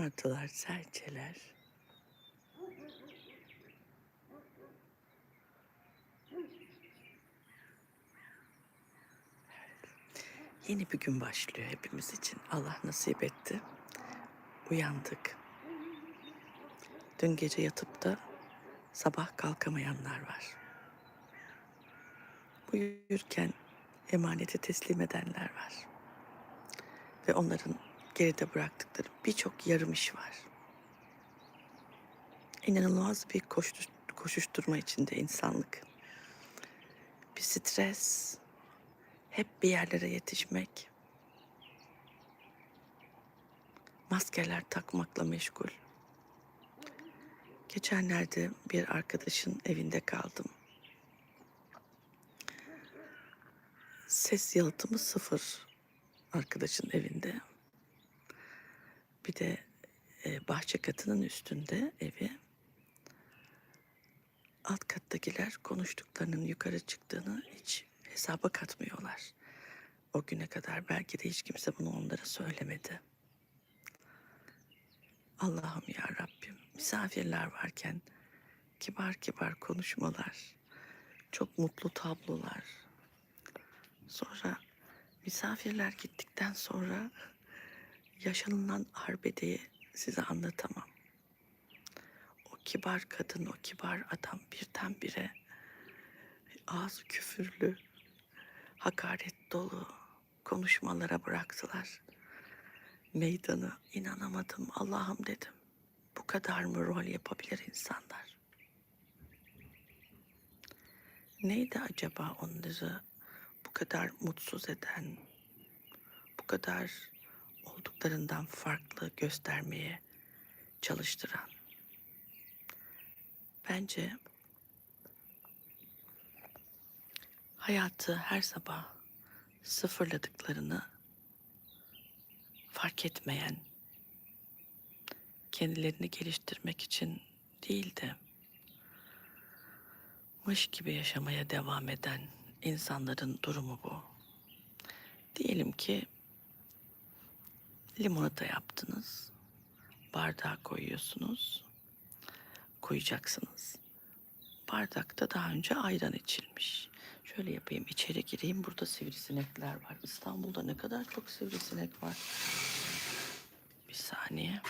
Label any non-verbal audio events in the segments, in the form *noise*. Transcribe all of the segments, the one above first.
Martılar, serçeler. Yeni bir gün başlıyor hepimiz için. Allah nasip etti. Uyandık. Dün gece yatıp da sabah kalkamayanlar var. Uyurken emaneti teslim edenler var. Ve onların geride bıraktıkları birçok yarım iş var. İnanılmaz bir koşuşturma içinde insanlık. Bir stres, hep bir yerlere yetişmek. Maskeler takmakla meşgul. Geçenlerde bir arkadaşın evinde kaldım. Ses yalıtımı sıfır arkadaşın evinde. Bir de e, bahçe katının üstünde evi. Alt kattakiler konuştuklarının yukarı çıktığını hiç hesaba katmıyorlar. O güne kadar belki de hiç kimse bunu onlara söylemedi. Allah'ım ya Rabbim misafirler varken kibar kibar konuşmalar, çok mutlu tablolar. Sonra misafirler gittikten sonra yaşanılan arbedeyi size anlatamam. O kibar kadın, o kibar adam birdenbire ağzı küfürlü, hakaret dolu konuşmalara bıraktılar. Meydanı inanamadım Allah'ım dedim. Bu kadar mı rol yapabilir insanlar? Neydi acaba onları bu kadar mutsuz eden, bu kadar olduklarından farklı göstermeye çalıştıran? Bence hayatı her sabah sıfırladıklarını fark etmeyen, kendilerini geliştirmek için değil de mış gibi yaşamaya devam eden insanların durumu bu. Diyelim ki limonata yaptınız, bardağa koyuyorsunuz, koyacaksınız. Bardakta daha önce ayran içilmiş. Şöyle yapayım, içeri gireyim. Burada sivrisinekler var. İstanbul'da ne kadar çok sivrisinek var. Bir saniye.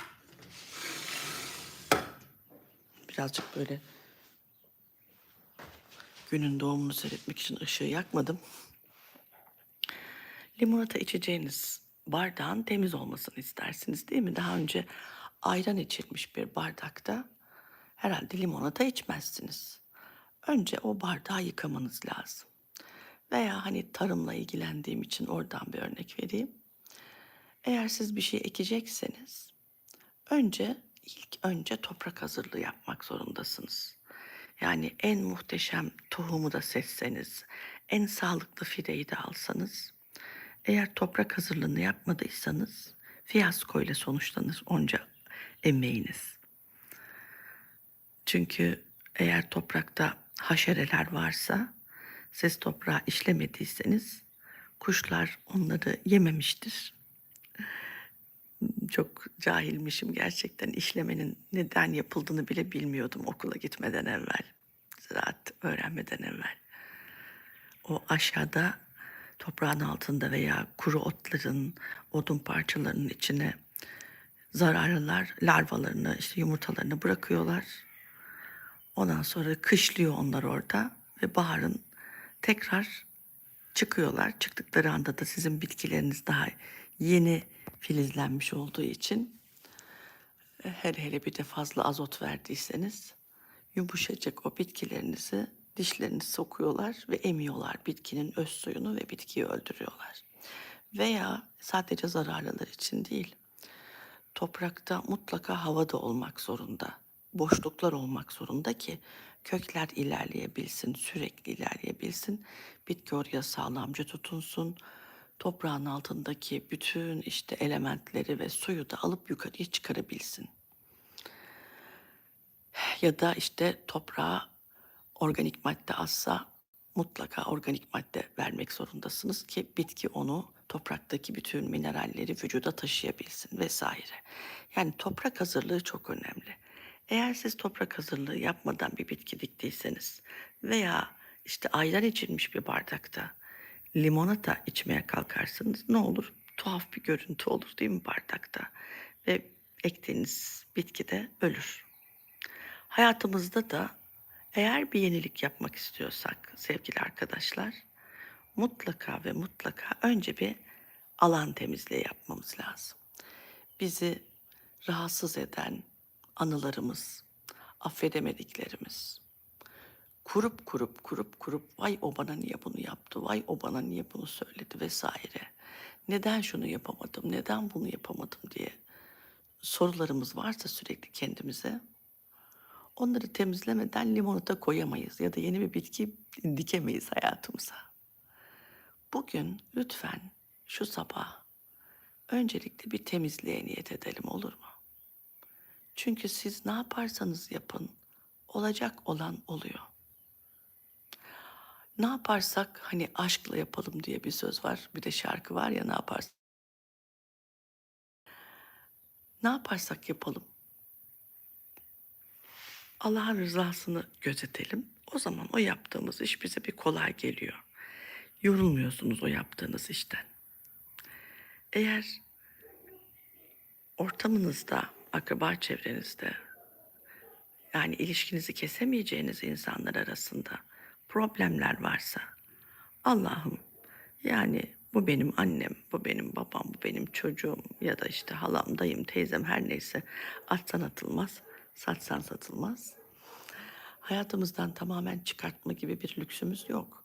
Birazcık böyle günün doğumunu seyretmek için ışığı yakmadım. Limonata içeceğiniz bardağın temiz olmasını istersiniz değil mi? Daha önce ayran içilmiş bir bardakta herhalde limonata içmezsiniz. Önce o bardağı yıkamanız lazım. Veya hani tarımla ilgilendiğim için oradan bir örnek vereyim. Eğer siz bir şey ekecekseniz önce ilk önce toprak hazırlığı yapmak zorundasınız. Yani en muhteşem tohumu da seçseniz, en sağlıklı fideyi de alsanız, eğer toprak hazırlığını yapmadıysanız fiyasko ile sonuçlanır onca emeğiniz. Çünkü eğer toprakta haşereler varsa, siz toprağı işlemediyseniz kuşlar onları yememiştir. Çok cahilmişim gerçekten işlemenin neden yapıldığını bile bilmiyordum okula gitmeden evvel. Ziraat öğrenmeden evvel. O aşağıda toprağın altında veya kuru otların, odun parçalarının içine zararlılar larvalarını, işte yumurtalarını bırakıyorlar. Ondan sonra kışlıyor onlar orada ve baharın tekrar çıkıyorlar. Çıktıkları anda da sizin bitkileriniz daha yeni filizlenmiş olduğu için hele hele bir de fazla azot verdiyseniz yumuşacık o bitkilerinizi dişlerini sokuyorlar ve emiyorlar bitkinin öz suyunu ve bitkiyi öldürüyorlar. Veya sadece zararlılar için değil, toprakta mutlaka havada olmak zorunda. Boşluklar olmak zorunda ki kökler ilerleyebilsin, sürekli ilerleyebilsin. Bitki oraya sağlamca tutunsun. Toprağın altındaki bütün işte elementleri ve suyu da alıp yukarıya çıkarabilsin. Ya da işte toprağa organik madde azsa mutlaka organik madde vermek zorundasınız ki bitki onu topraktaki bütün mineralleri vücuda taşıyabilsin vesaire. Yani toprak hazırlığı çok önemli. Eğer siz toprak hazırlığı yapmadan bir bitki diktiyseniz veya işte ayran içilmiş bir bardakta limonata içmeye kalkarsınız ne olur? Tuhaf bir görüntü olur değil mi bardakta? Ve ektiğiniz bitki de ölür. Hayatımızda da eğer bir yenilik yapmak istiyorsak sevgili arkadaşlar mutlaka ve mutlaka önce bir alan temizliği yapmamız lazım. Bizi rahatsız eden anılarımız, affedemediklerimiz, kurup kurup kurup kurup vay o bana niye bunu yaptı, vay o bana niye bunu söyledi? vesaire. Neden şunu yapamadım, neden bunu yapamadım? diye sorularımız varsa sürekli kendimize onları temizlemeden limonata koyamayız ya da yeni bir bitki dikemeyiz hayatımıza. Bugün lütfen şu sabah öncelikle bir temizliğe niyet edelim olur mu? Çünkü siz ne yaparsanız yapın olacak olan oluyor. Ne yaparsak hani aşkla yapalım diye bir söz var. Bir de şarkı var ya ne yaparsak. Ne yaparsak yapalım. Allah'ın rızasını gözetelim. O zaman o yaptığımız iş bize bir kolay geliyor. Yorulmuyorsunuz o yaptığınız işten. Eğer ortamınızda, akraba çevrenizde yani ilişkinizi kesemeyeceğiniz insanlar arasında problemler varsa Allah'ım yani bu benim annem, bu benim babam, bu benim çocuğum ya da işte halam, dayım, teyzem her neyse atsan atılmaz, satsan satılmaz. Hayatımızdan tamamen çıkartma gibi bir lüksümüz yok.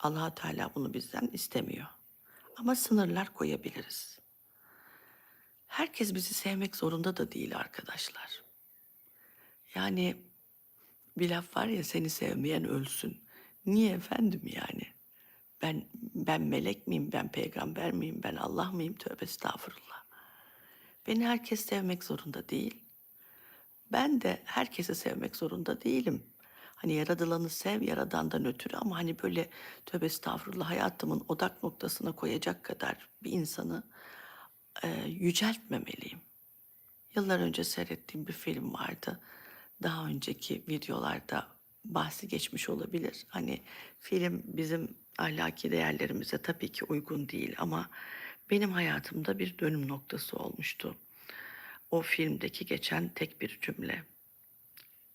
allah Teala bunu bizden istemiyor. Ama sınırlar koyabiliriz. Herkes bizi sevmek zorunda da değil arkadaşlar. Yani bir laf var ya seni sevmeyen ölsün. Niye efendim yani? Ben ben melek miyim, ben peygamber miyim, ben Allah mıyım? Tövbe estağfurullah. Beni herkes sevmek zorunda değil. Ben de herkesi sevmek zorunda değilim. Hani yaradılanı sev yaradandan ötürü ama hani böyle tövbe estağfurullah hayatımın odak noktasına koyacak kadar bir insanı e, yüceltmemeliyim. Yıllar önce seyrettiğim bir film vardı. Daha önceki videolarda bahsi geçmiş olabilir. Hani film bizim ahlaki değerlerimize tabii ki uygun değil ama benim hayatımda bir dönüm noktası olmuştu. O filmdeki geçen tek bir cümle.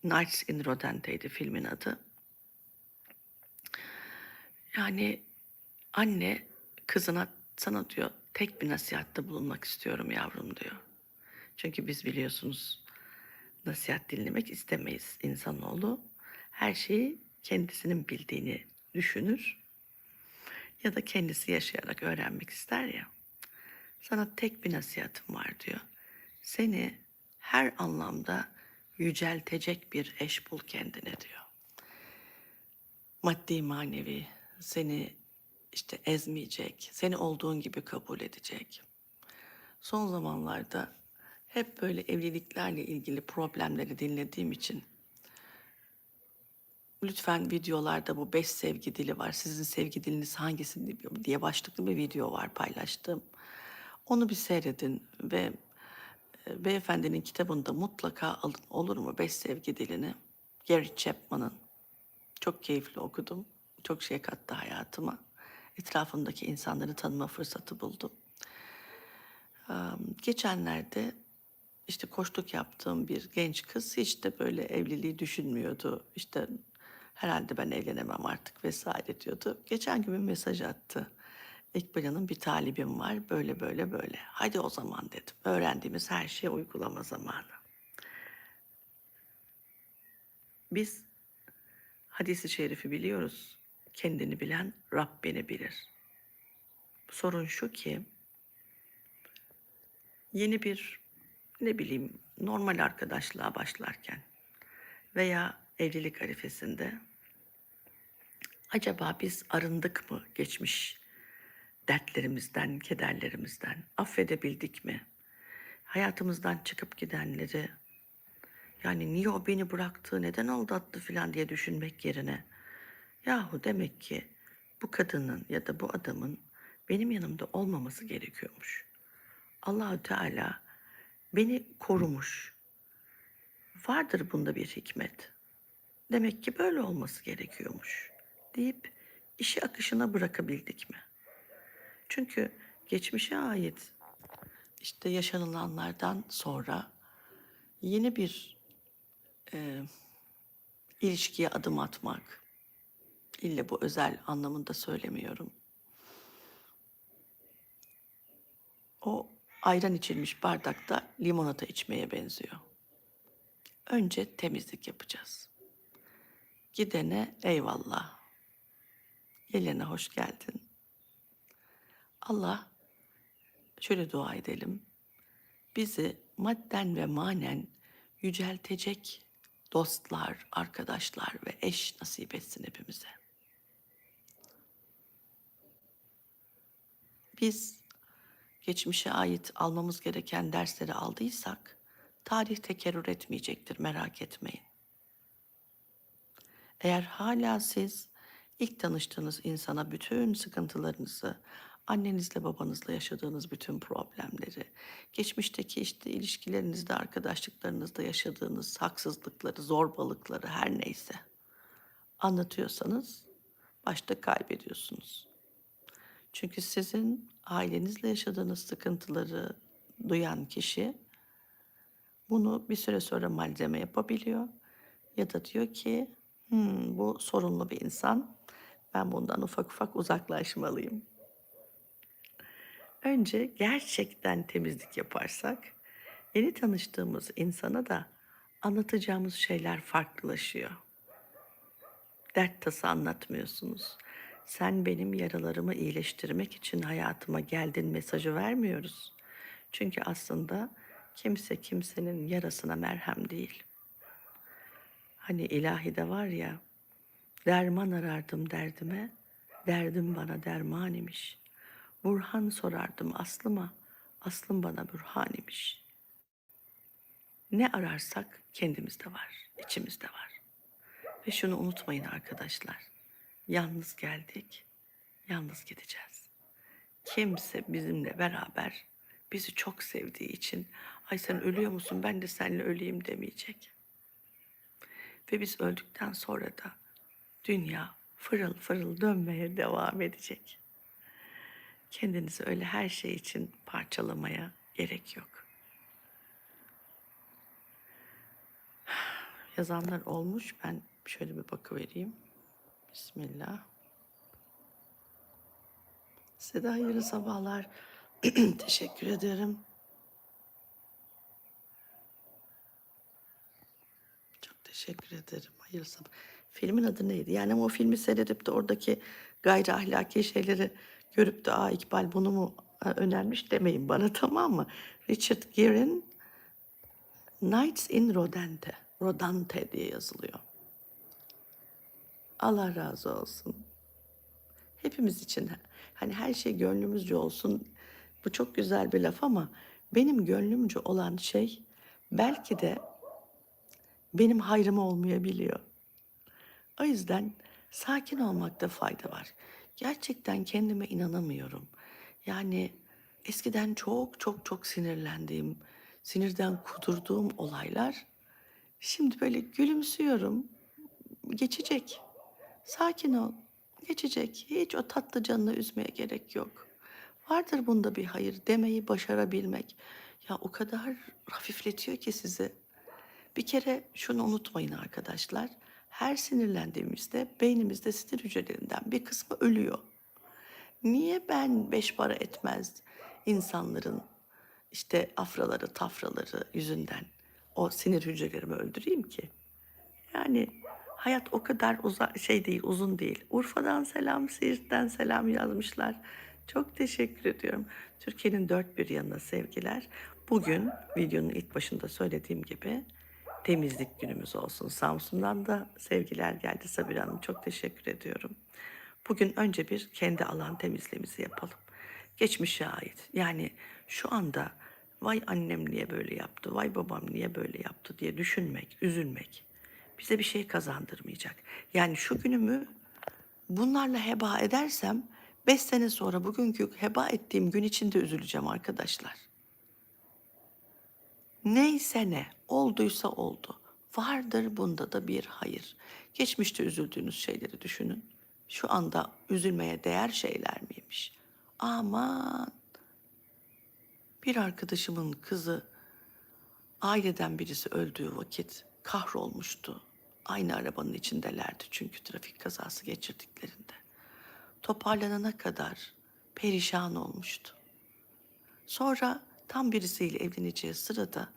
Nights in Rodente'ydi filmin adı. Yani anne kızına sana diyor tek bir nasihatte bulunmak istiyorum yavrum diyor. Çünkü biz biliyorsunuz nasihat dinlemek istemeyiz insanoğlu. Her şeyi kendisinin bildiğini düşünür ya da kendisi yaşayarak öğrenmek ister ya. Sana tek bir nasihatim var diyor. Seni her anlamda yüceltecek bir eş bul kendine diyor. Maddi manevi seni işte ezmeyecek, seni olduğun gibi kabul edecek. Son zamanlarda hep böyle evliliklerle ilgili problemleri dinlediğim için lütfen videolarda bu beş sevgi dili var. Sizin sevgi diliniz hangisi diye başlıklı bir video var paylaştım. Onu bir seyredin ve beyefendinin kitabında mutlaka alın olur mu beş sevgi dilini. Gary Chapman'ın. Çok keyifli okudum. Çok şey kattı hayatıma. Etrafımdaki insanları tanıma fırsatı buldum. Geçenlerde işte koştuk yaptığım bir genç kız hiç de böyle evliliği düşünmüyordu. İşte herhalde ben evlenemem artık vesaire diyordu. Geçen gün bir mesaj attı. İkbal Hanım bir talibim var böyle böyle böyle. Hadi o zaman dedim. Öğrendiğimiz her şeye uygulama zamanı. Biz hadisi şerifi biliyoruz. Kendini bilen Rabbini bilir. Sorun şu ki yeni bir ne bileyim normal arkadaşlığa başlarken veya evlilik arifesinde acaba biz arındık mı geçmiş dertlerimizden, kederlerimizden, affedebildik mi? Hayatımızdan çıkıp gidenleri, yani niye o beni bıraktı, neden aldattı filan diye düşünmek yerine Yahu demek ki bu kadının ya da bu adamın benim yanımda olmaması gerekiyormuş. Allahü Teala beni korumuş. Vardır bunda bir hikmet. Demek ki böyle olması gerekiyormuş deyip işi akışına bırakabildik mi? Çünkü geçmişe ait işte yaşanılanlardan sonra yeni bir e, ilişkiye adım atmak, ille bu özel anlamında söylemiyorum. O ayran içilmiş bardakta limonata içmeye benziyor. Önce temizlik yapacağız. Gidene eyvallah. Gelene hoş geldin. Allah şöyle dua edelim. Bizi madden ve manen yüceltecek dostlar, arkadaşlar ve eş nasip etsin hepimize. Biz geçmişe ait almamız gereken dersleri aldıysak tarih tekerrür etmeyecektir merak etmeyin. Eğer hala siz ilk tanıştığınız insana bütün sıkıntılarınızı, annenizle babanızla yaşadığınız bütün problemleri, geçmişteki işte ilişkilerinizde, arkadaşlıklarınızda yaşadığınız haksızlıkları, zorbalıkları her neyse anlatıyorsanız başta kaybediyorsunuz. Çünkü sizin ailenizle yaşadığınız sıkıntıları duyan kişi bunu bir süre sonra malzeme yapabiliyor ya da diyor ki "Hmm, bu sorunlu bir insan ben bundan ufak ufak uzaklaşmalıyım. Önce gerçekten temizlik yaparsak yeni tanıştığımız insana da anlatacağımız şeyler farklılaşıyor. Dert tası anlatmıyorsunuz. Sen benim yaralarımı iyileştirmek için hayatıma geldin mesajı vermiyoruz. Çünkü aslında kimse kimsenin yarasına merhem değil. Hani ilahide var ya, derman arardım derdime, derdim bana derman imiş. Burhan sorardım aslıma, aslım bana burhan imiş. Ne ararsak kendimizde var, içimizde var. Ve şunu unutmayın arkadaşlar. Yalnız geldik, yalnız gideceğiz. Kimse bizimle beraber bizi çok sevdiği için ay sen ölüyor musun ben de seninle öleyim demeyecek. Ve biz öldükten sonra da dünya fırıl fırıl dönmeye devam edecek. Kendinizi öyle her şey için parçalamaya gerek yok. *sighs* Yazanlar olmuş. Ben şöyle bir bakıvereyim. Bismillah. Size de hayırlı sabahlar. *clears throat* Teşekkür ederim. Çok teşekkür ederim. Hayırlı sabah. Filmin adı neydi? Yani o filmi seyredip de oradaki gayri ahlaki şeyleri görüp de Aa İkbal bunu mu e, önermiş demeyin bana *laughs* tamam mı? Richard Gere'in Nights in Rodante. Rodante diye yazılıyor. Allah razı olsun. Hepimiz için hani her şey gönlümüzce olsun. Bu çok güzel bir laf ama benim gönlümce olan şey belki de benim hayrıma olmayabiliyor. O yüzden sakin olmakta fayda var. Gerçekten kendime inanamıyorum. Yani eskiden çok çok çok sinirlendiğim, sinirden kudurduğum olaylar şimdi böyle gülümsüyorum. Geçecek. Sakin ol. Geçecek. Hiç o tatlı canını üzmeye gerek yok. Vardır bunda bir hayır demeyi başarabilmek. Ya o kadar hafifletiyor ki sizi. Bir kere şunu unutmayın arkadaşlar. Her sinirlendiğimizde beynimizde sinir hücrelerinden bir kısmı ölüyor. Niye ben beş para etmez insanların işte afraları, tafraları yüzünden o sinir hücrelerimi öldüreyim ki? Yani hayat o kadar uza şey değil, uzun değil. Urfa'dan selam, Siirt'ten selam yazmışlar. Çok teşekkür ediyorum. Türkiye'nin dört bir yanına sevgiler. Bugün videonun ilk başında söylediğim gibi temizlik günümüz olsun. Samsun'dan da sevgiler geldi Sabir Hanım. Çok teşekkür ediyorum. Bugün önce bir kendi alan temizliğimizi yapalım. Geçmişe ait. Yani şu anda vay annem niye böyle yaptı, vay babam niye böyle yaptı diye düşünmek, üzülmek bize bir şey kazandırmayacak. Yani şu günümü bunlarla heba edersem beş sene sonra bugünkü heba ettiğim gün içinde üzüleceğim arkadaşlar. Neyse ne, olduysa oldu. Vardır bunda da bir hayır. Geçmişte üzüldüğünüz şeyleri düşünün. Şu anda üzülmeye değer şeyler miymiş? Aman. Bir arkadaşımın kızı aileden birisi öldüğü vakit kahrolmuştu. Aynı arabanın içindelerdi çünkü trafik kazası geçirdiklerinde. Toparlanana kadar perişan olmuştu. Sonra tam birisiyle evleneceği sırada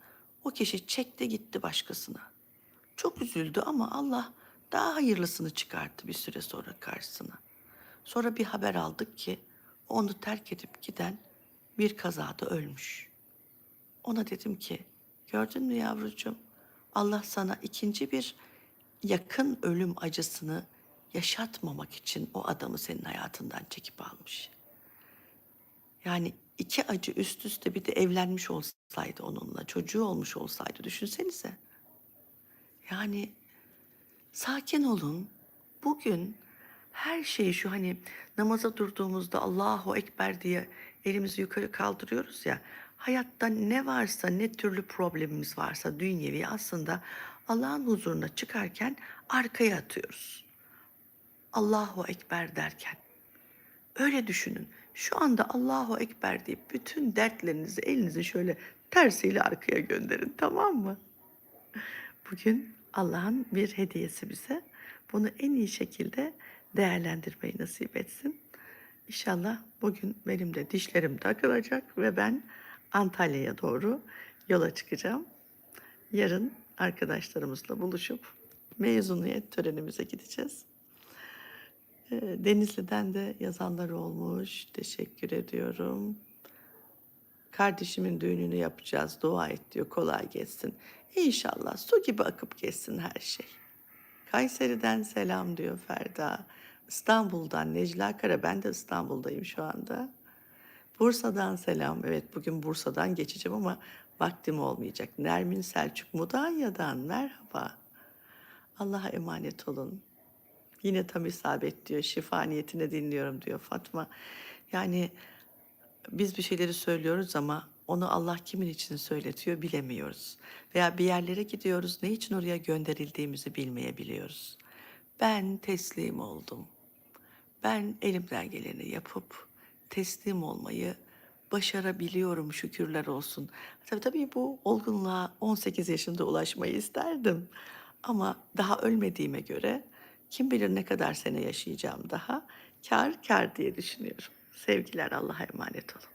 o kişi çekti gitti başkasına. Çok üzüldü ama Allah daha hayırlısını çıkarttı bir süre sonra karşısına. Sonra bir haber aldık ki onu terk edip giden bir kazada ölmüş. Ona dedim ki gördün mü yavrucuğum Allah sana ikinci bir yakın ölüm acısını yaşatmamak için o adamı senin hayatından çekip almış. Yani iki acı üst üste bir de evlenmiş olsaydı onunla, çocuğu olmuş olsaydı düşünsenize. Yani sakin olun. Bugün her şeyi şu hani namaza durduğumuzda Allahu Ekber diye elimizi yukarı kaldırıyoruz ya. Hayatta ne varsa ne türlü problemimiz varsa dünyevi aslında Allah'ın huzuruna çıkarken arkaya atıyoruz. Allahu Ekber derken. Öyle düşünün. Şu anda Allahu Ekber deyip bütün dertlerinizi elinizi şöyle tersiyle arkaya gönderin tamam mı? Bugün Allah'ın bir hediyesi bize. Bunu en iyi şekilde değerlendirmeyi nasip etsin. İnşallah bugün benim de dişlerim takılacak ve ben Antalya'ya doğru yola çıkacağım. Yarın arkadaşlarımızla buluşup mezuniyet törenimize gideceğiz. Ee, Denizli'den de yazanlar olmuş. Teşekkür ediyorum. Kardeşimin düğününü yapacağız. Dua et diyor. Kolay geçsin. İnşallah su gibi akıp geçsin her şey. Kayseri'den selam diyor Ferda. İstanbul'dan Necla Kara. Ben de İstanbul'dayım şu anda. Bursa'dan selam. Evet bugün Bursa'dan geçeceğim ama vaktim olmayacak. Nermin Selçuk Mudanya'dan merhaba. Allah'a emanet olun. Yine tam isabet diyor. Şifa niyetine dinliyorum diyor Fatma. Yani biz bir şeyleri söylüyoruz ama onu Allah kimin için söyletiyor bilemiyoruz. Veya bir yerlere gidiyoruz ne için oraya gönderildiğimizi bilmeyebiliyoruz. Ben teslim oldum. Ben elimden geleni yapıp teslim olmayı başarabiliyorum şükürler olsun. Tabii tabii bu olgunluğa 18 yaşında ulaşmayı isterdim. Ama daha ölmediğime göre kim bilir ne kadar sene yaşayacağım daha. Kar kar diye düşünüyorum. Sevgiler Allah'a emanet olun.